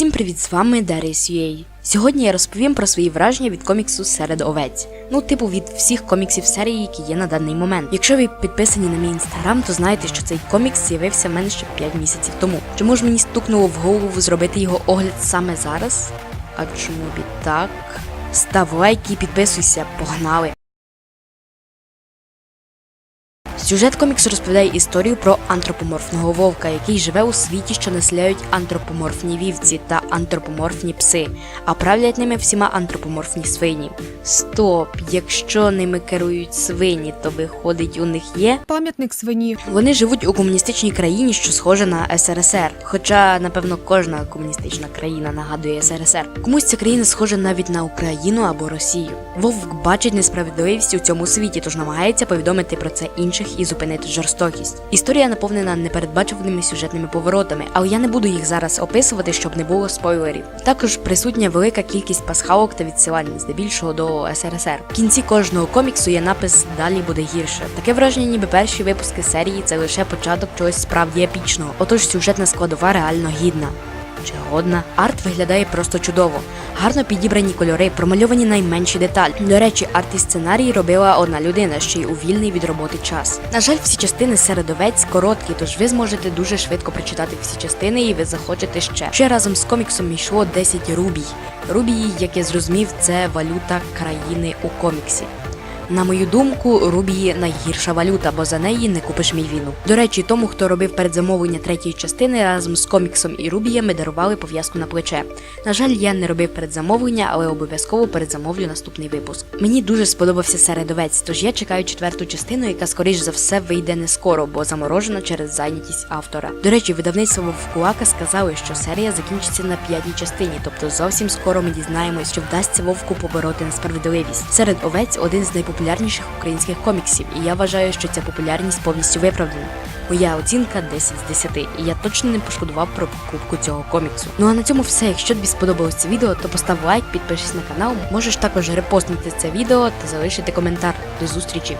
Всім привіт, з вами Даріс UA. Сьогодні я розповім про свої враження від коміксу серед овець. Ну, типу, від всіх коміксів серії, які є на даний момент. Якщо ви підписані на мій інстаграм, то знаєте, що цей комікс з'явився ще 5 місяців тому. Чому ж мені стукнуло в голову зробити його огляд саме зараз? А чому б і так? Став лайк і підписуйся, погнали! Сюжет коміксу розповідає історію про антропоморфного вовка, який живе у світі, що населяють антропоморфні вівці та антропоморфні пси, а правлять ними всіма антропоморфні свині. Стоп, якщо ними керують свині, то виходить у них є. Пам'ятник свині. Вони живуть у комуністичній країні, що схожа на СРСР. Хоча, напевно, кожна комуністична країна нагадує СРСР. Комусь ця країна схожа навіть на Україну або Росію. Вовк бачить несправедливість у цьому світі, тож намагається повідомити про це інших і зупинити жорстокість. Історія наповнена непередбачуваними сюжетними поворотами, але я не буду їх зараз описувати, щоб не було спойлерів. Також присутня велика кількість пасхалок та відсилань, здебільшого до СРСР. В кінці кожного коміксу є напис Далі буде гірше. Таке враження, ніби перші випуски серії це лише початок чогось справді епічного. Отож сюжетна складова реально гідна. Чи годна? Арт виглядає просто чудово. Гарно підібрані кольори, промальовані найменші деталі. До речі, арт і сценарій робила одна людина, ще й у вільний від роботи час. На жаль, всі частини серед овець короткі, тож ви зможете дуже швидко прочитати всі частини, і ви захочете ще. Ще разом з коміксом йшло 10 рубій. Рубії, як я зрозумів, це валюта країни у коміксі. На мою думку, рубії найгірша валюта, бо за неї не купиш мівіну. До речі, тому, хто робив передзамовлення третьої частини, разом з коміксом і рубіями дарували пов'язку на плече. На жаль, я не робив передзамовлення, але обов'язково передзамовлю наступний випуск. Мені дуже сподобався середовець, тож я чекаю четверту частину, яка скоріш за все вийде не скоро, бо заморожена через зайнятість автора. До речі, видавництво Вовкулака сказали, що серія закінчиться на п'ятій частині, тобто зовсім скоро ми дізнаємось, що вдасться вовку побороти несправедливість. Серед овець один з найпопулярніших українських коміксів, і я вважаю, що ця популярність повністю виправдана. Моя оцінка 10 з 10, і я точно не пошкодував про покупку цього коміксу. Ну а на цьому все. Якщо тобі сподобалось це відео, то постав лайк, підпишись на канал. Можеш також репостнути це відео та залишити коментар. До зустрічі!